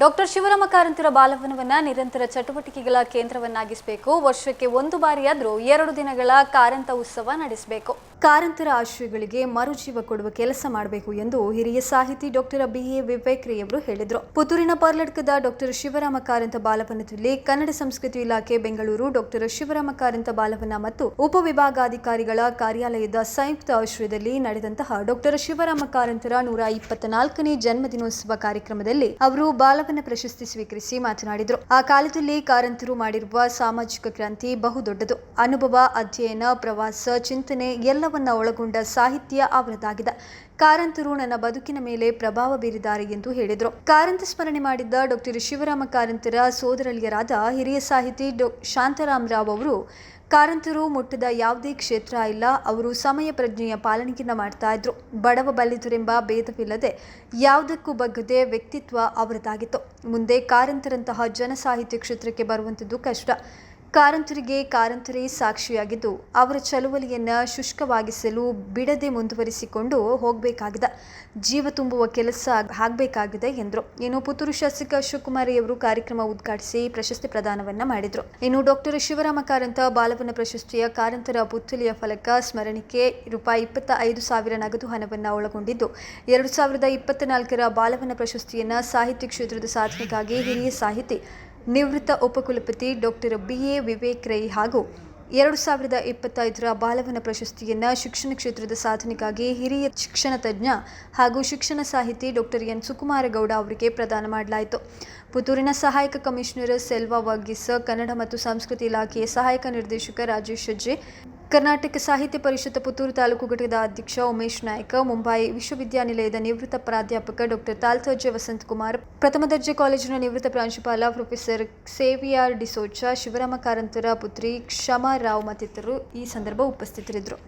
Doctor Shivarama ಕಾರಂತರ ಬಾಲವನವನ್ನ ನಿರಂತರ ಚಟುವಟಿಕೆಗಳ ಕೇಂದ್ರವನ್ನಾಗಿಸಬೇಕು. ವರ್ಷಕ್ಕೆ ಒಂದು ಬಾರಿಯಾದರೂ ಎರಡು ದಿನಗಳ ಕಾರಂತ ಉತ್ಸವ ನಡೆಸಬೇಕು. ಕಾರಂತರ ಆಶ್ರಯಗಳಿಗೆ ಮರುಜೀವ ಕೊಡುವ ಕೆಲಸ ಮಾಡಬೇಕು ಎಂದು ಹಿರಿಯ ಸಾಹಿತಿ ಡಾಕ್ಟರ್ ಬಿ ಎ ವಿವೇಕ್ರಿಯವರು ಹೇಳಿದರು. ಪುತ್ತೂರಿನ ಪರ್ಲಡ್ಕದ ಡಾಕ್ಟರ್ ಶಿವರಾಮ ಕಾರಂತ ಬಾಲವನದಲ್ಲಿ ಕನ್ನಡ ಸಂಸ್ಕೃತಿ ಇಲಾಖೆ ಬೆಂಗಳೂರು ಡಾಕ್ಟರ್ ಶಿವರಾಮ ಕಾರಂತ ಬಾಲವನ ಮತ್ತು ಉಪವಿಭಾಗಾಧಿಕಾರಿಗಳ ಕಾರ್ಯಾಲಯದ ಸಂಯುಕ್ತ ಆಶ್ರಯದಲ್ಲಿ ನಡೆದಂತಹ ಡಾಕ್ಟರ್ ಶಿವರಾಮ ಕಾರಂತರ ನೂರ ಇಪ್ಪತ್ನಾಲ್ಕನೇ ಜನ್ಮದಿನೋತ್ಸವ ಕಾರ್ಯಕ್ರಮದಲ್ಲಿ ಅವರು ಬಾಲವನ ಪ್ರಶಸ್ತಿ ಸ್ವೀಕರಿಸಿ ಮಾತನಾಡಿದರು. ಆ ಕಾಲದಲ್ಲಿ ಕಾರಂತರು ಮಾಡಿರುವ ಸಾಮಾಜಿಕ ಕ್ರಾಂತಿ ಬಹುದೊಡ್ಡದು ಅನುಭವ, ಅಧ್ಯಯನ, ಪ್ರವಾಸ, ಚಿಂತನೆ ಎಲ್ಲವನ್ನ ಒಳಗೊಂಡ ಸಾಹಿತ್ಯ ಅವರದಾಗಿದೆ ಕಾರಂತರು ನನ್ನ ಬದುಕಿನ ಮೇಲೆ ಪ್ರಭಾವ ಬೀರಿದ್ದಾರೆ ಎಂದು ಹೇಳಿದರು. ಕಾರಂತ ಸ್ಮರಣೆ ಮಾಡಿದ್ದ ಡಾಕ್ಟರ್ ಶಿವರಾಮ ಕಾರಂತರ ಸೋದರಳಿಯರಾದ ಹಿರಿಯ ಸಾಹಿತಿ ಡಾ. ಶಾಂತರಾಮ್ ರಾವ್ ಅವರು, ಕಾರಂತರು ಮುಟ್ಟದ ಯಾವುದೇ ಕ್ಷೇತ್ರ ಇಲ್ಲ, ಅವರು ಸಮಯ ಪ್ರಜ್ಞೆಯ ಪಾಲನೆಯನ್ನ ಮಾಡ್ತಾ ಇದ್ರು. ಬಡವ ಬಲ್ಲಿದರೆಂಬ ಭೇದವಿಲ್ಲದೆ ಯಾವುದಕ್ಕೂ ಬಗ್ಗದೆ ವ್ಯಕ್ತಿತ್ವ ಅವರದಾಗಿತ್ತು. ಮುಂದೆ ಕಾರಂತರಂತಹ ಜನಸಾಹಿತ್ಯ ಕ್ಷೇತ್ರಕ್ಕೆ ಬರುವಂಥದ್ದು ಕಷ್ಟ. ಕಾರಂತರಿಗೆ ಕಾರಂತರೇ ಸಾಕ್ಷಿಯಾಗಿದ್ದು, ಅವರ ಚಳುವಳಿಯನ್ನು ಶುಷ್ಕವಾಗಿಸಲು ಬಿಡದೆ ಮುಂದುವರಿಸಿಕೊಂಡು ಹೋಗಬೇಕಾಗಿದೆ. ಜೀವ ತುಂಬುವ ಕೆಲಸ ಆಗಬೇಕಾಗಿದೆ ಎಂದರು. ಇನ್ನು ಪುತ್ತೂರು ಶಾಸಕ ಶಿವಕುಮಾರಿಯವರು ಕಾರ್ಯಕ್ರಮ ಉದ್ಘಾಟಿಸಿ ಪ್ರಶಸ್ತಿ ಪ್ರದಾನವನ್ನ ಮಾಡಿದರು. ಇನ್ನು ಡಾಕ್ಟರ್ ಶಿವರಾಮ ಕಾರಂತ ಬಾಲವನ ಪ್ರಶಸ್ತಿಯ ಕಾರಂತರ ಪುತ್ತಲಿಯ ಫಲಕ ಸ್ಮರಣಿಕೆ ರೂಪಾಯಿ ಇಪ್ಪತ್ತ ಐದು ಸಾವಿರ ನಗದು ಹಣವನ್ನು ಒಳಗೊಂಡಿದ್ದು, ಎರಡು ಸಾವಿರದ ಇಪ್ಪತ್ತ ನಾಲ್ಕರ ಬಾಲವನ ಪ್ರಶಸ್ತಿಯನ್ನು ಸಾಹಿತ್ಯ ಕ್ಷೇತ್ರದ ಸಾಧನೆಗಾಗಿ ಹಿರಿಯ ಸಾಹಿತಿ ನಿವೃತ್ತ ಉಪಕುಲಪತಿ doctor B A Vivek Rai ಹಾಗೂ ಎರಡು ಸಾವಿರದ ಇಪ್ಪತ್ತೈದರ ಬಾಲವನ ಪ್ರಶಸ್ತಿಯನ್ನು ಶಿಕ್ಷಣ ಕ್ಷೇತ್ರದ ಸಾಧನೆಗಾಗಿ ಹಿರಿಯ ಶಿಕ್ಷಣ ತಜ್ಞ ಹಾಗೂ ಶಿಕ್ಷಣ ಸಾಹಿತಿ ಡಾಕ್ಟರ್ ಎನ್ ಸುಕುಮಾರಗೌಡ ಅವರಿಗೆ ಪ್ರದಾನ ಮಾಡಲಾಯಿತು. ಪುತ್ತೂರಿನ ಸಹಾಯಕ ಕಮಿಷನರ್ ಸೆಲ್ವಾ ವರ್ಗೀಸ್, ಕನ್ನಡ ಮತ್ತು ಸಂಸ್ಕೃತಿ ಇಲಾಖೆಯ ಸಹಾಯಕ ನಿರ್ದೇಶಕ ರಾಜೇಶ್ ಹೆಜ್ಜೆ ಕರ್ನಾಟಕ ಸಾಹಿತ್ಯ ಪರಿಷತ್ ಪುತ್ತೂರು ತಾಲೂಕು ಘಟಕದ ಅಧ್ಯಕ್ಷ ಉಮೇಶ್ ನಾಯ್ಕ, ಮುಂಬೈ ವಿಶ್ವವಿದ್ಯಾನಿಲಯದ ನಿವೃತ್ತ ಪ್ರಾಧ್ಯಾಪಕ ಡಾಕ್ಟರ್ ತಾಲ್ತೋಜೆ ವಸಂತಕುಮಾರ್ ಪ್ರಥಮ ದರ್ಜೆ ಕಾಲೇಜಿನ ನಿವೃತ್ತ ಪ್ರಾಂಶುಪಾಲ ಪ್ರೊಫೆಸರ್ ಸೇವಿಯಾರ್ ಡಿಸೋಜ, ಶಿವರಾಮ ಕಾರಂತರ ಪುತ್ರಿ ಕ್ಷಮಾ ರಾವ್ ಮತ್ತಿತರರು ಈ ಸಂದರ್ಭ ಉಪಸ್ಥಿತರಿದ್ದರು.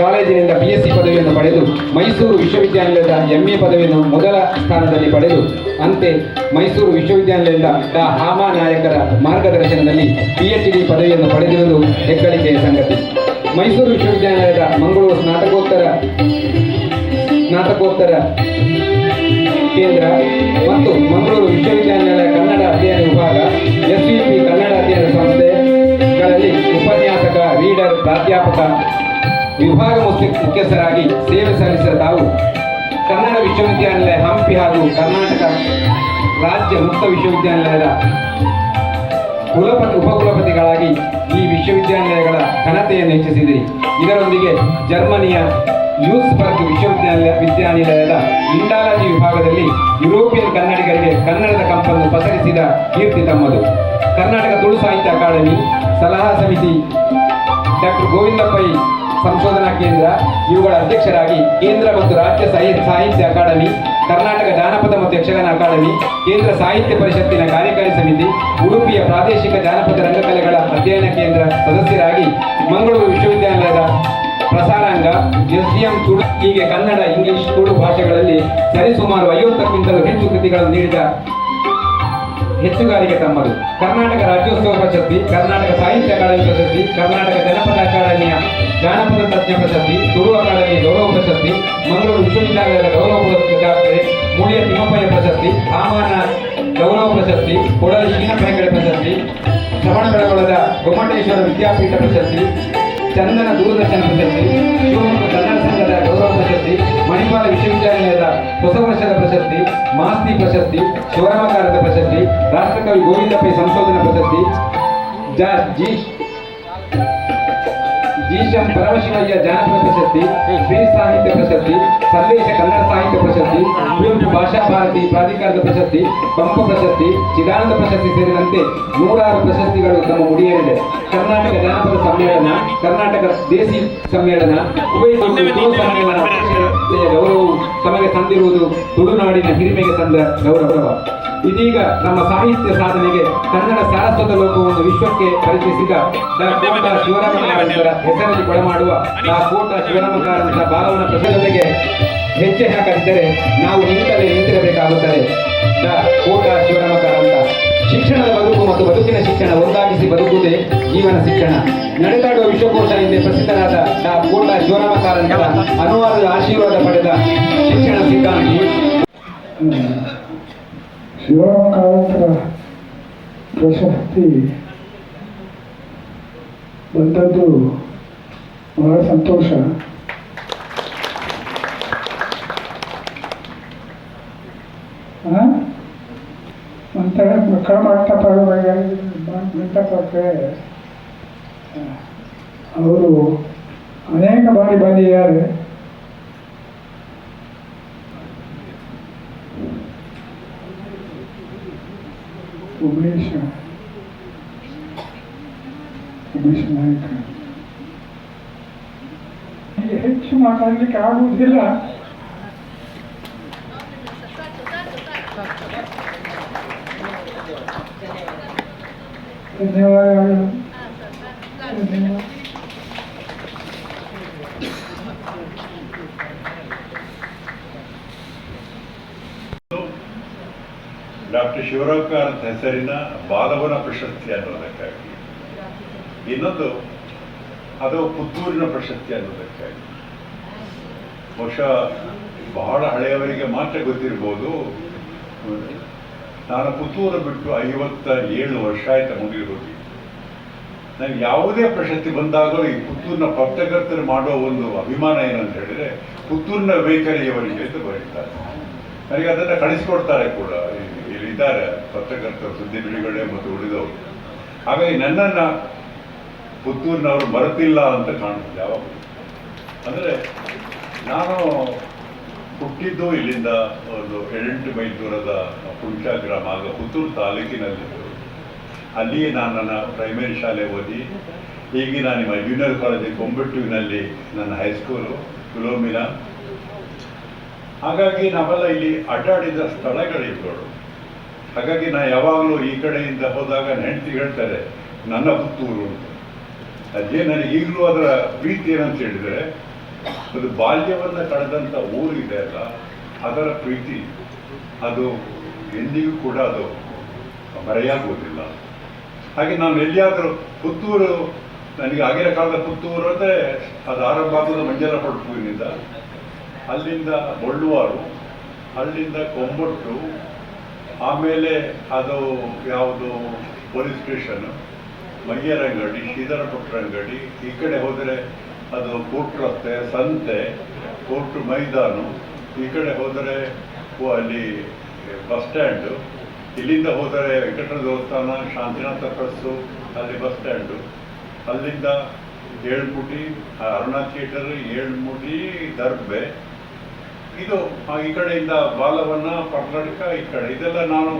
ಕಾಲೇಜಿನಿಂದ ಬಿ ಎಸ್ ಸಿ ಪದವಿಯನ್ನು ಪಡೆದು ಮೈಸೂರು ವಿಶ್ವವಿದ್ಯಾನಿಲಯದ ಎಂ ಎ ಪದವಿಯನ್ನು ಮೊದಲ ಸ್ಥಾನದಲ್ಲಿ ಪಡೆದು, ಅಂತೆ ಮೈಸೂರು ವಿಶ್ವವಿದ್ಯಾನಿಲಯದ ಡಾ. ಹಾಮಾ ನಾಯಕರ ಮಾರ್ಗದರ್ಶನದಲ್ಲಿ ಪಿ ಎಚ್ ಡಿ ಪದವಿಯನ್ನು ಪಡೆದಿರುವುದು ಹೆಗ್ಗಳಿಕೆಯ ಸಂಗತಿ. ಮೈಸೂರು ವಿಶ್ವವಿದ್ಯಾನಿಲಯದ ಮಂಗಳೂರು ಸ್ನಾತಕೋತ್ತರ ಸ್ನಾತಕೋತ್ತರ ಕೇಂದ್ರ ಮತ್ತು ಮಂಗಳೂರು ವಿಶ್ವವಿದ್ಯಾನಿಲಯ ಕನ್ನಡ ಅಧ್ಯಯನ ವಿಭಾಗ ಎಸ್ವಿಪಿ ಕನ್ನಡ ಅಧ್ಯಯನ ಸಂಸ್ಥೆಗಳಲ್ಲಿ ಉಪನ್ಯಾಸಕ, ರೀಡರ್, ಪ್ರಾಧ್ಯಾಪಕ ವಿಭಾಗ ಮುಖ್ಯ- ಮುಖ್ಯಸ್ಥರಾಗಿ ಸೇವೆ ಸಲ್ಲಿಸಿದ ತಾವು ಕನ್ನಡ ವಿಶ್ವವಿದ್ಯಾನಿಲಯ ಹಂಪಿ ಹಾಗೂ ಕರ್ನಾಟಕ ರಾಜ್ಯ ಮುಕ್ತ ವಿಶ್ವವಿದ್ಯಾನಿಲಯದ ಕುಲಪತಿ ಉಪಕುಲಪತಿಗಳಾಗಿ ಈ ವಿಶ್ವವಿದ್ಯಾನಿಲಯಗಳ ಘನತೆಯನ್ನು ಹೆಚ್ಚಿಸಿದಿರಿ. ಇದರೊಂದಿಗೆ ಜರ್ಮನಿಯ ಯೂಸ್ಬರ್ಗ್ ವಿಶ್ವವಿದ್ಯಾನಿಲಯ ವಿದ್ಯಾನಿಲಯದ ಇಂಡಾಲಜಿ ವಿಭಾಗದಲ್ಲಿ ಯುರೋಪಿಯನ್ ಕನ್ನಡಿಗರಿಗೆ ಕನ್ನಡದ ಕಂಪನ್ನು ಪಸರಿಸಿದ ಕೀರ್ತಿ ತಮ್ಮದು. ಕರ್ನಾಟಕ ತುಳು ಸಾಹಿತ್ಯ ಅಕಾಡೆಮಿ ಸಲಹಾ ಸಮಿತಿ ಡಾಕ್ಟರ್ ಗೋವಿಂದಪ್ಪ ಸಂಶೋಧನಾ ಕೇಂದ್ರ, ಇವುಗಳ ಅಧ್ಯಕ್ಷರಾಗಿ ಕೇಂದ್ರ ಮತ್ತು ರಾಜ್ಯ ಸಾಹಿ- ಸಾಹಿತ್ಯ ಅಕಾಡೆಮಿ, ಕರ್ನಾಟಕ ಜಾನಪದ ಮತ್ತು ಯಕ್ಷಗಾನ ಅಕಾಡೆಮಿ, ಕೇಂದ್ರ ಸಾಹಿತ್ಯ ಪರಿಷತ್ತಿನ ಕಾರ್ಯಕಾರಿ ಸಮಿತಿ, ಉಡುಪಿಯ ಪ್ರಾದೇಶಿಕ ಜಾನಪದ ರಂಗಕಲೆಗಳ ಅಧ್ಯಯನ ಕೇಂದ್ರ ಸದಸ್ಯರಾಗಿ ಮಂಗಳೂರು ವಿಶ್ವವಿದ್ಯಾನಿಲಯದ ಪ್ರಸಾರಾಂಗ, ಎಸ್ಡಿಎಂ ತುಳು, ಹೀಗೆ ಕನ್ನಡ, ಇಂಗ್ಲಿಷ್ ತುಳು ಭಾಷೆಗಳಲ್ಲಿ ಸರಿಸುಮಾರು ಐವತ್ತಕ್ಕಿಂತಲೂ ಹೆಚ್ಚು ಕೃತಿಗಳನ್ನು ನೀಡಿದ ಹೆಚ್ಚುಗಾರಿಕೆ ತಮ್ಮದು. ಕರ್ನಾಟಕ ರಾಜ್ಯೋತ್ಸವ ಪ್ರಶಸ್ತಿ, ಕರ್ನಾಟಕ ಸಾಹಿತ್ಯ ಅಕಾಡೆಮಿ ಪ್ರಶಸ್ತಿ, ಕರ್ನಾಟಕ ಜನಪದ ಅಕಾಡೆಮಿಯ ಜಾನಪದ ತಜ್ಞ ಪ್ರಶಸ್ತಿ ತುಳು ಅಕಾಡೆಮಿ ಗೌರವ ಪ್ರಶಸ್ತಿ, ಮಂಗಳೂರು ವಿಶ್ವವಿದ್ಯಾಲಯದ ಗೌರವ ಪ್ರಶಸ್ತಿ ಮೂಳಿಯ ತಿಮ್ಮಪ್ಪಯ್ಯ ಪ್ರಶಸ್ತಿ ಆಮಾನ ಗೌರವ ಪ್ರಶಸ್ತಿ ಕೊಡಲಿ ಶ್ರೀನಪ್ಪ ಹೆಗಡೆ ಪ್ರಶಸ್ತಿ ಶ್ರವಣಬೆಳಗೊಳದ ಗೊಮ್ಮಟೇಶ್ವರ ವಿದ್ಯಾಪೀಠ ಪ್ರಶಸ್ತಿ, ಚಂದನ ದೂರದರ್ಶನ ಪ್ರಶಸ್ತಿ, ಶಿವಮೊಗ್ಗ ಪ್ರಶಸ್ತಿ ಮಣಿಪಾಲ ವಿಶ್ವವಿದ್ಯಾನಿಲಯದ ಹೊಸ ವರ್ಷದ ಪ್ರಶಸ್ತಿ ಮಾಸ್ತಿ ಪ್ರಶಸ್ತಿ ಶಿವರಾಮಕಾರದ ಪ್ರಶಸ್ತಿ ರಾಷ್ಟ್ರಕವಿ ಗೋವಿಂದ ಪೈ ಸಂಶೋಧನಾ ಪ್ರಶಸ್ತಿ ಜ ಜೀಶಂ ಪರಮಶಿವಯ್ಯ ಜಾನಪದ ಪ್ರಶಸ್ತಿ ಶ್ರೀ ಸಾಹಿತ್ಯ ಪ್ರಶಸ್ತಿ ಸಂದೇಶ ಕನ್ನಡ ಸಾಹಿತ್ಯ ಪ್ರಶಸ್ತಿ ಕುವೆಂಪು ಭಾಷಾ ಭಾರತಿ ಪ್ರಾಧಿಕಾರದ ಪ್ರಶಸ್ತಿ ಪಂಪ ಪ್ರಶಸ್ತಿ ಚಿದಾನಂದ ಪ್ರಶಸ್ತಿ ಸೇರಿದಂತೆ ನೂರಾರು ಪ್ರಶಸ್ತಿಗಳು ತಮ್ಮ ಮುಡಿಯೇರಿದೆ. ಕರ್ನಾಟಕ ಜಾನಪದ ಸಮ್ಮೇಳನ ಕರ್ನಾಟಕ ದೇಸಿ ಸಮ್ಮೇಳನ ಉಭಯ ತುಳು ಸಮ್ಮೇಳನ ಗೌರವವು ತಮಗೆ ತಂದಿರುವುದು ತುಳುನಾಡಿನ ಹಿರಿಮೆಗೆ ತಂದ ಗೌರವ. ಇದೀಗ ನಮ್ಮ ಸಾಹಿತ್ಯ ಸಾಧನೆಗೆ ಕನ್ನಡ ಸಾರಸ್ವತ ಲೋಕವನ್ನು ವಿಶ್ವಕ್ಕೆ ಪರಿಚಯಿಸಿದ ಕೋಟ ಶಿವರಾಮ ಕಾರಂತರ ಹೆಸರಲ್ಲಿ ಕೊಡಮಾಡುವ ಡಾ. ಕೋಟ ಶಿವರಾಮ ಭಾವನ ಪ್ರಸನ್ನತೆಗೆ ಹೆಜ್ಜೆ ಹಾಕದಿದ್ದರೆ ನಾವು ನಿಂತಲೇ ನಿಂತಿರಬೇಕಾಗುತ್ತದೆ. ದ ಕೋಟ ಶಿವರಾಮ ಕಾರಂತ ಶಿಕ್ಷಣದ ಬದುಕು ಮತ್ತು ಬದುಕಿನ ಶಿಕ್ಷಣ ಒಂದಾಗಿಸಿ ಬದುಕುವುದೇ ಜೀವನ ಶಿಕ್ಷಣ. ನಡೆದಾಡುವ ವಿಶ್ವಕೋಶ ಎಂದೇ ಪ್ರಸಿದ್ಧರಾದ ಡಾ. ಕೋಟ ಶಿವರಾಮ ಕಾರಂತರ ಅನುವಾದದ ಆಶೀರ್ವಾದ ಪಡೆದ ಶಿಕ್ಷಣ ಸಿದ್ಧಾಂತಿ. ಶಿವರಾಮ ಕಾರಂತರ ಪ್ರಶಸ್ತಿ ಬಂದದ್ದು ಬಹಳ ಸಂತೋಷ ನಂತರ ಮಕ್ಕಳ ಮಂಟಪ ಮಂಟಪಕ್ಕೆ ಅವರು ಅನೇಕ ಬಾರಿ ಬಂದಿದ್ದಾರೆ ಉಮೇಶ ಉಮೇಶ್ ನಾಯಕ ಇಲ್ಲಿ ಹೆಚ್ಚು ಮಾತಾಡಲಿಕ್ಕೆ ಆಗುವುದಿಲ್ಲ ಧನ್ಯವಾದಗಳು. ಡಾಕ್ಟರ್ ಕಾರಂತ್ ಹೆಸರಿನ ಬಾಲವನ ಪ್ರಶಸ್ತಿ ಅನ್ನೋದಕ್ಕಾಗಿ ಇನ್ನೊಂದು, ಅದು ಪುತ್ತೂರಿನ ಪ್ರಶಸ್ತಿ ಅನ್ನೋದಕ್ಕಾಗಿ ಬಹುಶಃ ಬಹಳ ಹಳೆಯವರಿಗೆ ಮಾತ್ರ ಗೊತ್ತಿರ್ಬೋದು. ನಾನು ಪುತ್ತೂರು ಬಿಟ್ಟು ಐವತ್ತ ಏಳು ವರ್ಷ ಆಯ್ತು ಮುಗಿರೋದು ನನಗೆ ಯಾವುದೇ ಪ್ರಶಸ್ತಿ ಬಂದಾಗಲೂ ಈ ಪುತ್ತೂರಿನ ಪತ್ರಕರ್ತರು ಮಾಡೋ ಒಂದು ಅಭಿಮಾನ ಏನಂತ ಹೇಳಿದ್ರೆ, ಪುತ್ತೂರಿನ ಬೇಕರಿಯವರಿಗೆ ಅಂತ ಬರೀತಾರೆ. ನನಗೆ ಅದನ್ನು ಕಳಿಸ್ಕೊಡ್ತಾರೆ ಕೂಡ ಇಲ್ಲಿದ್ದಾರೆ ಪತ್ರಕರ್ತರು ಸುದ್ದಿ ಬಿಡುಗಡೆ ಮತ್ತು ಉಳಿದವರು ಹಾಗಾಗಿ ನನ್ನನ್ನು ಪುತ್ತೂರಿನವರು ಮರೆತಿಲ್ಲ ಅಂತ ಕಾಣುತ್ತೆ, ಯಾವಾಗ? ಅಂದರೆ ನಾನು ಹುಟ್ಟಿದ್ದು ಇಲ್ಲಿಂದ ಒಂದು ಎಂಟು ಮೈಲ್ ದೂರದ ಪುಂಚ ಗ್ರಾಮ ಆಗ ಪುತ್ತೂರು ತಾಲೂಕಿನಲ್ಲಿದ್ದು ಅಲ್ಲಿಯೇ ನಾನು ನನ್ನ ಪ್ರೈಮರಿ ಶಾಲೆ ಓದಿ, ಈಗಿನ ನಿಮ್ಮ ಜೂನಿಯರ್ ಕಾಲೇಜ್ ಕೊಂಬಟ್ಟುವಿನಲ್ಲಿ ನನ್ನ ಹೈಸ್ಕೂಲು ಕುಲೋಮಿನ ಹಾಗಾಗಿ ನಾವೆಲ್ಲ ಇಲ್ಲಿ ಅಡ್ಡಾಡಿದ ಸ್ಥಳಗಳಿದ್ದೋಳು ಹಾಗಾಗಿ ನಾ ಯಾವಾಗಲೂ ಈ ಕಡೆಯಿಂದ ಹೋದಾಗ ನೆಂಟಿ ಹೇಳ್ತಾರೆ, ನನ್ನ ಪುತ್ತೂರು ಅಂತ. ಅದೇ ನನಗೆ ಈಗಲೂ ಅದರ ಪ್ರೀತಿ ಏನಂತ ಹೇಳಿದರೆ, ಅದು ಬಾಲ್ಯವನ್ನು ಕಳೆದಂಥ ಇದೆ ಅಲ್ಲ, ಅದರ ಪ್ರೀತಿ, ಅದು ಎಂದಿಗೂ ಕೂಡ ಅದು ಮರೆಯಾಗುವುದಿಲ್ಲ. ಹಾಗೆ ನಾನು ಎಲ್ಲಿಯಾದರೂ ಪುತ್ತೂರು, ನನಗೆ ಆಗಿನ ಕಾಲದ ಪುತ್ತೂರು ಅಂದರೆ ಅದು ಆರಂಭ ಆಗೋದು ಮಂಜಲ ಪಡ್ಪುವಿನಿಂದ ಅಲ್ಲಿಂದ ಬೊಳ್ಳುವಾರು ಅಲ್ಲಿಂದ ಕೊಂಬೊಟ್ಟು ಆಮೇಲೆ ಅದು ಯಾವುದು ಪೊಲೀಸ್ ಸ್ಟೇಷನ್ ಮಯ್ಯರಂಗಡಿ ಶ್ರೀಧರ ಅಂಗಡಿ ಈ ಕಡೆ ಹೋದರೆ ಅದು ಕೋರ್ಟ್ ರಸ್ತೆ, ಸಂತೆ, ಕೋರ್ಟ್ ಮೈದಾನ, ಈ ಕಡೆ ಹೋದರೆ ಅಲ್ಲಿ ಬಸ್ ಸ್ಟ್ಯಾಂಡು, ಇಲ್ಲಿಂದ ಹೋದರೆ ವೆಂಕಟರ ದೇವಸ್ಥಾನ, ಶಾಂತಿನಾಥ ಪ್ರಸ್ಸು ಅಲ್ಲಿ ಬಸ್ ಸ್ಟ್ಯಾಂಡು. ಅಲ್ಲಿಂದ ಏಳ್ಮುಟಿ ಅರುಣಾ ಥಿಯೇಟರ್ ಏಳ್ಮುಟಿ ದರ್ಬೆ ಇದು ಈ ಕಡೆಯಿಂದ ಬಾಲವನ್ನ ಪರ್ನಾಟಕ ಈ ಕಡೆ. ಇದೆಲ್ಲ ನಾನು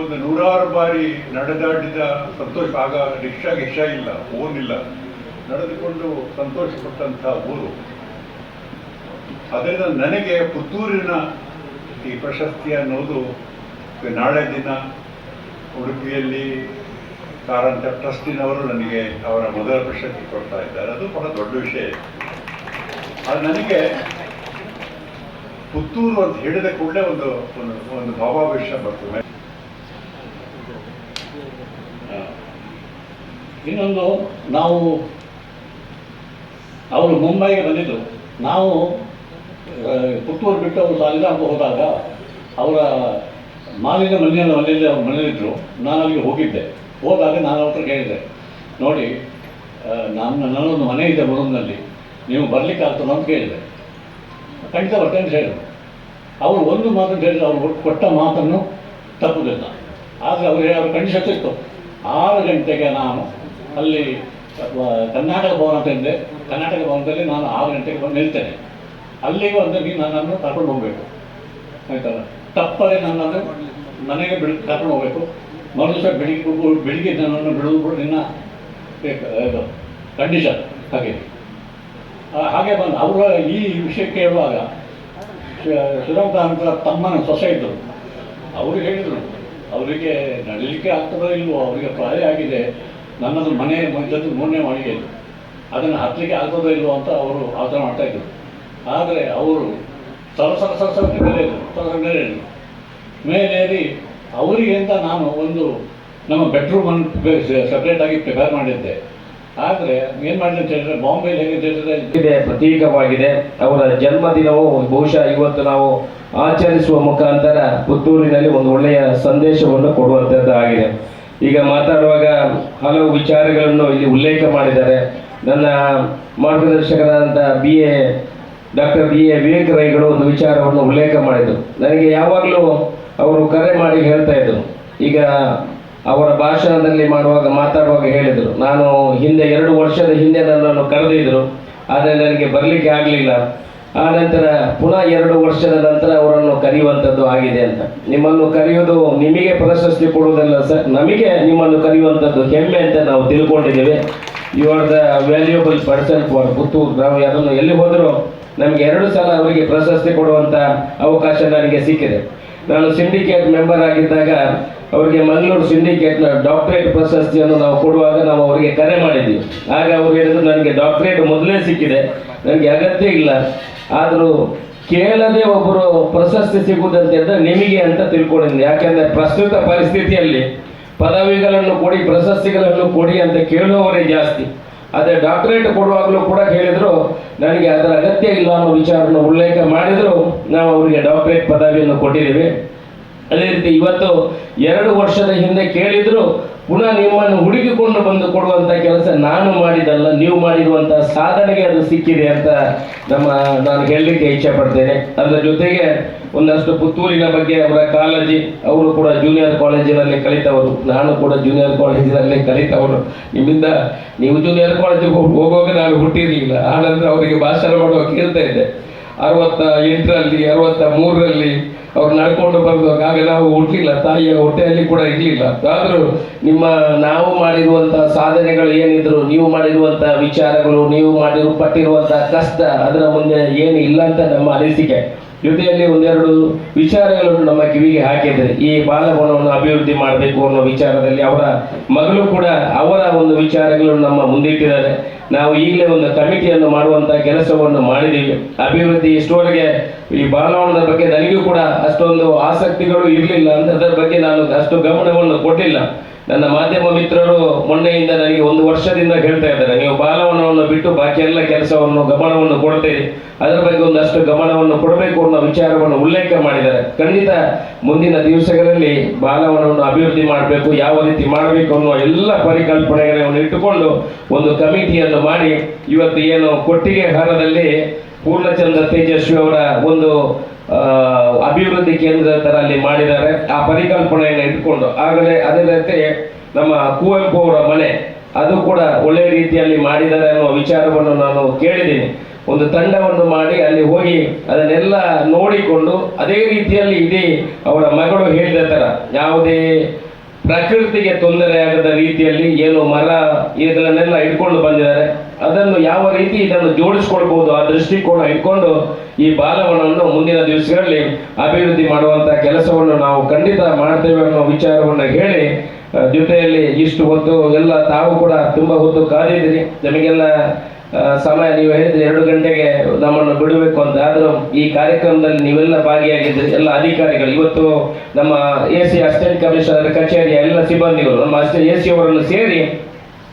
ಒಂದು ನೂರಾರು ಬಾರಿ ನಡೆದಾಡಿದ ಸಂತೋಷ. ಆಗ ರಿಕ್ಷಾ ಗಿಕ್ಷಾ ಇಲ್ಲ ಓನಿಲ್ಲ ನಡೆದುಕೊಂಡು ಸಂತೋಷಪಟ್ಟಂಥ ಊರು. ಅದರಿಂದ ನನಗೆ ಪುತ್ತೂರಿನ ಈ ಪ್ರಶಸ್ತಿ ಅನ್ನೋದು ನಾಳೆ ದಿನ ಉಡುಪಿಯಲ್ಲಿ ಕಾರಂತ ಟ್ರಸ್ಟಿನವರು ನನಗೆ ಅವರ ಮೊದಲ ಪ್ರಶಸ್ತಿ ಕೊಡ್ತಾ ಇದ್ದಾರೆ. ಅದು ಬಹಳ ದೊಡ್ಡ ವಿಷಯ. ಅದು ನನಗೆ ಪುತ್ತೂರು ಅಂತ ಹೇಳಿದ ಕೂಡಲೇ ಒಂದು ಒಂದು ಭಾವಾವೇಶ ಬರ್ತದೆ. ಇನ್ನೊಂದು, ನಾವು, ಅವರು ಮುಂಬೈಗೆ ಬಂದಿದ್ದು. ನಾವು ಪುತ್ತೂರು ಬಿಟ್ಟು ಅವರು ಸಾಲಿಗ್ರಾಮಕ್ಕೆ ಹೋದಾಗ ಅವರ ಮಾಲಿನ್ಯ ಮನೆಯ ಮನೆಯಲ್ಲಿ ಅವ್ರು ಮನೆಯಲ್ಲಿದ್ದರು ನಾನು ಅಲ್ಲಿಗೆ ಹೋಗಿದ್ದೆ. ಹೋದಾಗ ನಾನು ಅವ್ರ ಹತ್ರ ಕೇಳಿದೆ, ನೋಡಿ ನಾನು ನನ್ನ ನನ್ನೊಂದು ಮನೆ ಇದೆ ಮುರುಮ್ನಲ್ಲಿ ನೀವು ಬರಲಿಕ್ಕೆ ಅಂತ ಕೇಳಿದೆ. ಖಂಡಿತ ಬರ್ತೇನೆ ಹೇಳಿದರು. ಅವರು ಒಂದು ಮಾತನ್ನು ಹೇಳಿದ್ರು ಅವರು ಕೊಟ್ಟ ಮಾತನ್ನು ತಪ್ಪುದಿಲ್ಲ. ಆದರೆ ಅವರು ಅವ್ರ ಕಂಡೀಷನ್ ಇತ್ತು. ಆರು ಗಂಟೆಗೆ ನಾನು ಅಲ್ಲಿ ಕರ್ನಾಟಕ ಭವನ ಇದೆ. ಕರ್ನಾಟಕ ಭವನದಲ್ಲಿ ನಾನು ಆರು ಗಂಟೆಗೆ ಬಂದು ನಿಲ್ತೇನೆ. ಅಲ್ಲಿಗೆ ಒಂದು ನೀನು ನನ್ನನ್ನು ಕರ್ಕೊಂಡು ಹೋಗಬೇಕು. ಆಯ್ತಲ್ಲ? ತಪ್ಪದೆ ನನ್ನನ್ನು ನನಗೆ ಬಿಡ್ ಕರ್ಕೊಂಡು ಹೋಗಬೇಕು. ಮರುದಿವಸ ಬೆಳಿಗ್ಗೆ ಬೆಳಿಗ್ಗೆ ನನ್ನನ್ನು ಬಿಡೋದು ನಿನ್ನ ಕಂಡೀಷನ್ ಹಾಗೆ. ಹಾಗೆ ಬಂದು ಅವರ ಈ ವಿಷಯ ಕೇಳುವಾಗ ಶ್ರೀರಾಮಕಾಂತರ ತಮ್ಮನ ಸೊಸೆ ಇದ್ದರು. ಅವರು ಹೇಳಿದರು, ಅವರಿಗೆ ನಡೀಲಿಕ್ಕೆ ಆಗ್ತದೋ ಇಲ್ವೋ, ಅವರಿಗೆ ಪ್ರಾಯ ಆಗಿದೆ. ನನ್ನದು ಮನೆ ಮಧ್ಯದ್ದು ಮೂರನೇ ಮಳಿಗೆ ಇದು ಅದನ್ನು ಹತ್ತಲಿಕ್ಕೆ ಆಗ್ತದೋ ಇಲ್ವೋ ಅಂತ ಅವರು ಆಚರಣೆ ಮಾಡ್ತಾ ಇದ್ದರು ಆದರೆ ಅವರು ಸರಸರ ಸರಸರ ಸರ ಸರಸರ ಮೇಲೆ ಮೇಲೆ. ಮೇಲೇರಿ ಅವರಿಗಿಂತ ಅಂತ ನಾನು ಒಂದು ನಮ್ಮ ಬೆಡ್ರೂಮನ್ನು ಸಪ್ರೇಟಾಗಿ ಪ್ರಿಪೇರ್ ಮಾಡಿದ್ದೆ. ಆದರೆ ಏನು ಮಾಡಲಿ ಅಂತ ಹೇಳಿದ್ರೆ ಹೇಗೆ ಇದೆ, ಪ್ರತೀಕವಾಗಿದೆ. ಅವರ ಜನ್ಮದಿನವು ಬಹುಶಃ ಇವತ್ತು ನಾವು ಆಚರಿಸುವ ಮುಖಾಂತರ ಪುತ್ತೂರಿನಲ್ಲಿ ಒಂದು ಒಳ್ಳೆಯ ಸಂದೇಶವನ್ನು ಕೊಡುವಂಥದ್ದು ಆಗಿದೆ. ಈಗ ಮಾತಾಡುವಾಗ ಹಲವು ವಿಚಾರಗಳನ್ನು ಇಲ್ಲಿ ಉಲ್ಲೇಖ ಮಾಡಿದ್ದಾರೆ. ನನ್ನ ಮಾರ್ಗದರ್ಶಕರಾದಂಥ B A, doctor B A Vivek ರೈಗಳು ಒಂದು ವಿಚಾರವನ್ನು ಉಲ್ಲೇಖ ಮಾಡಿದರು. ನನಗೆ ಯಾವಾಗಲೂ ಅವರು ಕರೆ ಮಾಡಿ ಹೇಳ್ತಾ ಇದ್ರು. ಈಗ ಅವರ ಭಾಷಣದಲ್ಲಿ ಮಾಡುವಾಗ, ಮಾತಾಡುವಾಗ ಹೇಳಿದರು. ನಾನು ಹಿಂದೆ ಎರಡು ವರ್ಷದ ಹಿಂದೆ ನನ್ನನ್ನು ಕರೆದಿದ್ದರು ಆದರೆ ನನಗೆ ಬರಲಿಕ್ಕೆ ಆಗಲಿಲ್ಲ. ಆ ನಂತರ ಪುನಃ ಎರಡು ವರ್ಷದ ನಂತರ ಅವರನ್ನು ಕರೆಯುವಂಥದ್ದು ಆಗಿದೆ ಅಂತ. ನಿಮ್ಮನ್ನು ಕರೆಯುವುದು ನಿಮಗೆ ಪ್ರಶಸ್ತಿ ಕೊಡುವುದಲ್ಲ ಸರ್, ನಮಗೆ ನಿಮ್ಮನ್ನು ಕರೆಯುವಂಥದ್ದು ಹೆಮ್ಮೆ ಅಂತ ನಾವು ತಿಳ್ಕೊಂಡಿದ್ದೇವೆ. You are the valuable person for Puttur ನಾವು ಯಾರನ್ನು ಎಲ್ಲಿ ಹೋದರೂ ನಮಗೆ ಎರಡು ಸಲ ಅವರಿಗೆ ಪ್ರಶಸ್ತಿ ಕೊಡುವಂಥ ಅವಕಾಶ ನನಗೆ ಸಿಕ್ಕಿದೆ. ನಾನು ಸಿಂಡಿಕೇಟ್ ಮೆಂಬರ್ ಆಗಿದ್ದಾಗ ಅವರಿಗೆ ಮಂಗಳೂರು ಸಿಂಡಿಕೇಟ್ನ ಡಾಕ್ಟರೇಟ್ ಪ್ರಶಸ್ತಿಯನ್ನು ನಾವು ಕೊಡುವಾಗ ನಾವು ಅವರಿಗೆ ಕರೆ ಮಾಡಿದ್ವಿ. ಆಗ ಅವರು ಹೇಳಿದ್ರು, ನನಗೆ ಡಾಕ್ಟರೇಟ್ ಮೊದಲೇ ಸಿಕ್ಕಿದೆ. ನನಗೆ ಅಗತ್ಯ ಇಲ್ಲ. ಆದರೂ ಕೇಳದೆ ಒಬ್ಬರು ಪ್ರಶಸ್ತಿ ಸಿಗುವುದಂತ ಹೇಳಿದ್ರೆ ನಿಮಗೆ ಅಂತ ತಿಳ್ಕೊಂಡಿದ್ದೀನಿ ಯಾಕೆಂದರೆ ಪ್ರಸ್ತುತ ಪರಿಸ್ಥಿತಿಯಲ್ಲಿ ಪದವಿಗಳನ್ನು ಕೊಡಿ, ಪ್ರಶಸ್ತಿಗಳನ್ನು ಕೊಡಿ ಅಂತ ಕೇಳುವವರೇ ಜಾಸ್ತಿ. ಅದೇ ಡಾಕ್ಟರೇಟ್ ಕೊಡುವಾಗಲೂ ಕೂಡ ಹೇಳಿದರು, ನನಗೆ ಅದರ ಅಗತ್ಯ ಇಲ್ಲ ಅನ್ನೋ ವಿಚಾರವನ್ನು ಉಲ್ಲೇಖ ಮಾಡಿದ್ರು, ನಾವು ಅವರಿಗೆ ಡಾಕ್ಟರೇಟ್ ಪದವಿಯನ್ನು ಕೊಟ್ಟಿದ್ದೀವಿ. ಅದೇ ರೀತಿ ಇವತ್ತು ಎರಡು ವರ್ಷದ ಹಿಂದೆ ಕೇಳಿದ್ರು, ಪುನಃ ನಿಮ್ಮನ್ನು ಹುಡುಕಿಕೊಂಡು ಬಂದು ಕೊಡುವಂಥ ಕೆಲಸ ನಾನು ಮಾಡಿದಲ್ಲ ನೀವು ಮಾಡಿರುವಂಥ ಸಾಧನೆಗೆ ಅದು ಸಿಕ್ಕಿದೆ ಅಂತ ನಮ್ಮ, ನಾನು ಹೇಳಲಿಕ್ಕೆ ಇಚ್ಛೆ ಪಡ್ತೇನೆ. ಅದರ ಜೊತೆಗೆ ಒಂದಷ್ಟು ಪುತ್ತೂರಿನ ಬಗ್ಗೆ ಅವರ ಕಾಲೇಜಿ ಅವರು ಕೂಡ ಜೂನಿಯರ್ ಕಾಲೇಜಿನಲ್ಲಿ ಕಲಿತವರು. ನಾನು ಕೂಡ ಜೂನಿಯರ್ ಕಾಲೇಜಿನಲ್ಲಿ ಕಲಿತವರು ನಿಮ್ಮಿಂದ ನೀವು ಜೂನಿಯರ್ ಕಾಲೇಜಿಗೆ ಹೋಗುವಾಗ ನಾನು ಹುಟ್ಟಿರಲಿಲ್ಲ. ಆನಂತರ ಅವರಿಗೆ ಭಾಷಣ ಮಾಡುವಾಗ ಕೇಳ್ತಾ ಇದ್ದೆ. ಅರವತ್ತ ಎಂಟರಲ್ಲಿ, ಅರವತ್ತ ಮೂರರಲ್ಲಿ ಅವ್ರು ನಡ್ಕೊಂಡು ಬಂದಾಗ ಆಗ ನಾವು ಹುಟ್ಟಲಿಲ್ಲ ತಾಯಿಯ ಹೊಟ್ಟೆಯಲ್ಲಿ ಕೂಡ ಇರಲಿಲ್ಲ. ಆದರೂ ನಿಮ್ಮ ನಾವು ಮಾಡಿರುವಂಥ ಸಾಧನೆಗಳು ಏನಿದ್ರು, ನೀವು ಮಾಡಿರುವಂಥ ವಿಚಾರಗಳು, ನೀವು ಮಾಡಿ ಪಟ್ಟಿರುವಂಥ ಕಷ್ಟ ಅದರ ಮುಂದೆ ಏನು ಇಲ್ಲ ಅಂತ ನಮ್ಮ ಅನಿಸಿಕೆ. ಜೊತೆಯಲ್ಲಿ ಒಂದೆರಡು ವಿಚಾರಗಳನ್ನು ನಮ್ಮ ಕಿವಿಗೆ ಹಾಕಿದ್ರೆ, ಈ ಬಾಲಭವನವನ್ನು ಅಭಿವೃದ್ಧಿ ಮಾಡಬೇಕು ಅನ್ನೋ ವಿಚಾರದಲ್ಲಿ ಅವರ ಮಗಳು ಕೂಡ ಅವರ ಒಂದು ವಿಚಾರಗಳನ್ನು ನಮ್ಮ ಮುಂದಿಟ್ಟಿದ್ದಾರೆ. ನಾವು ಈಗಲೇ ಒಂದು ಕಮಿಟಿಯನ್ನು ಮಾಡುವಂಥ ಕೆಲಸವನ್ನು ಮಾಡಿದ್ದೀವಿ. ಅಭಿವೃದ್ಧಿ ಇಷ್ಟುವರೆಗೆ ಈ ಬಾಲವಣದ ಬಗ್ಗೆ ನನಗೂ ಕೂಡ ಅಷ್ಟೊಂದು ಆಸಕ್ತಿಗಳು ಇರಲಿಲ್ಲ. ಅಂತ ಬಗ್ಗೆ ನಾನು ಅಷ್ಟು ಗಮನವನ್ನು ಕೊಟ್ಟಿಲ್ಲ. ನನ್ನ ಮಾಧ್ಯಮ ಮಿತ್ರರು ಮೊನ್ನೆಯಿಂದ ನನಗೆ ಒಂದು ವರ್ಷದಿಂದ ಹೇಳ್ತಾ ಇದ್ದಾರೆ, ನೀವು ಬಾಲವನವನ್ನು ಬಿಟ್ಟು ಬಾಕಿ ಎಲ್ಲ ಕೆಲಸವನ್ನು, ಗಮನವನ್ನು ಕೊಡ್ತೀರಿ. ಅದರ ಬಗ್ಗೆ ಒಂದಷ್ಟು ಗಮನವನ್ನು ಕೊಡಬೇಕು ಅನ್ನೋ ವಿಚಾರವನ್ನು ಉಲ್ಲೇಖ ಮಾಡಿದ್ದಾರೆ. ಖಂಡಿತ ಮುಂದಿನ ದಿವಸಗಳಲ್ಲಿ ಬಾಲವನವನ್ನು ಅಭಿವೃದ್ಧಿ ಮಾಡಬೇಕು, ಯಾವ ರೀತಿ ಮಾಡಬೇಕು ಅನ್ನೋ ಎಲ್ಲ ಪರಿಕಲ್ಪನೆಗಳನ್ನು ಇಟ್ಟುಕೊಂಡು ಒಂದು ಕಮಿಟಿಯನ್ನು ಮಾಡಿ, ಇವತ್ತು ಏನು ಕೊಟ್ಟಿಗೆ ಹಾರದಲ್ಲಿ ಪೂರ್ಣಚಂದ್ರ ತೇಜಸ್ವಿ ಅವರ ಒಂದು ಅಭಿವೃದ್ಧಿ ಕೇಂದ್ರದ ತರ ಅಲ್ಲಿ ಮಾಡಿದ್ದಾರೆ. ಆ ಪರಿಕಲ್ಪನೆಯನ್ನು ಇಟ್ಕೊಂಡು. ಆಗಲೇ ಅದೇ ನಮ್ಮ ಕುವೆಂಪು ಅವರ ಮನೆ, ಅದು ಕೂಡ ಒಳ್ಳೆಯ ರೀತಿಯಲ್ಲಿ ಮಾಡಿದ್ದಾರೆ ಅನ್ನೋ ವಿಚಾರವನ್ನು ನಾನು ಕೇಳಿದ್ದೀನಿ. ಒಂದು ತಂಡವನ್ನು ಮಾಡಿ ಅಲ್ಲಿ ಹೋಗಿ ಅದನ್ನೆಲ್ಲ ನೋಡಿಕೊಂಡು, ಅದೇ ರೀತಿಯಲ್ಲಿ ಇಡೀ ಅವರ ಮಗಳು ಹೇಳಿದ ತರ, ಯಾವುದೇ ಪ್ರಕೃತಿಗೆ ತೊಂದರೆ ಆಗದ ರೀತಿಯಲ್ಲಿ ಏನು ಮರ ಇದನ್ನೆಲ್ಲ ಇಟ್ಕೊಂಡು ಬಂದಿದ್ದಾರೆ. ಅದನ್ನು ಯಾವ ರೀತಿ ಇದನ್ನು ಜೋಡಿಸ್ಕೊಳ್ಬಹುದು ಆ ದೃಷ್ಟಿಕೋನ ಇಟ್ಕೊಂಡು ಈ ಬಾಲವನವನ್ನು ಮುಂದಿನ ದಿವಸಗಳಲ್ಲಿ ಅಭಿವೃದ್ಧಿ ಮಾಡುವಂತ ಕೆಲಸವನ್ನು ನಾವು ಖಂಡಿತ ಮಾಡ್ತೇವೆ ಅನ್ನೋ ವಿಚಾರವನ್ನು ಹೇಳಿ ಜೊತೆಯಲ್ಲಿ ಇಷ್ಟು ಹೊತ್ತು ಎಲ್ಲ ತಾವು ಕೂಡ ತುಂಬಾ ಹೊತ್ತು ಕಾದಿದ್ದೀರಿ. ನಮಗೆಲ್ಲ ಸಮಯ ನೀವು ಹೇಳಿದ್ರೆ ಎರಡು ಗಂಟೆಗೆ ನಮ್ಮನ್ನು ಬಿಡಬೇಕು ಅಂತ. ಆದರೂ ಈ ಕಾರ್ಯಕ್ರಮದಲ್ಲಿ ನೀವೆಲ್ಲ ಭಾಗಿಯಾಗಿದ್ದು ಎಲ್ಲ ಅಧಿಕಾರಿಗಳು, ಇವತ್ತು ನಮ್ಮ ಎ ಸಿ ಅಸಿಸ್ಟೆಂಟ್ ಕಮಿಷನರ್ ಕಚೇರಿಯ ಎಲ್ಲ ಸಿಬ್ಬಂದಿಗಳು, ನಮ್ಮ ಎ ಸಿ ಅವರನ್ನು ಸೇರಿ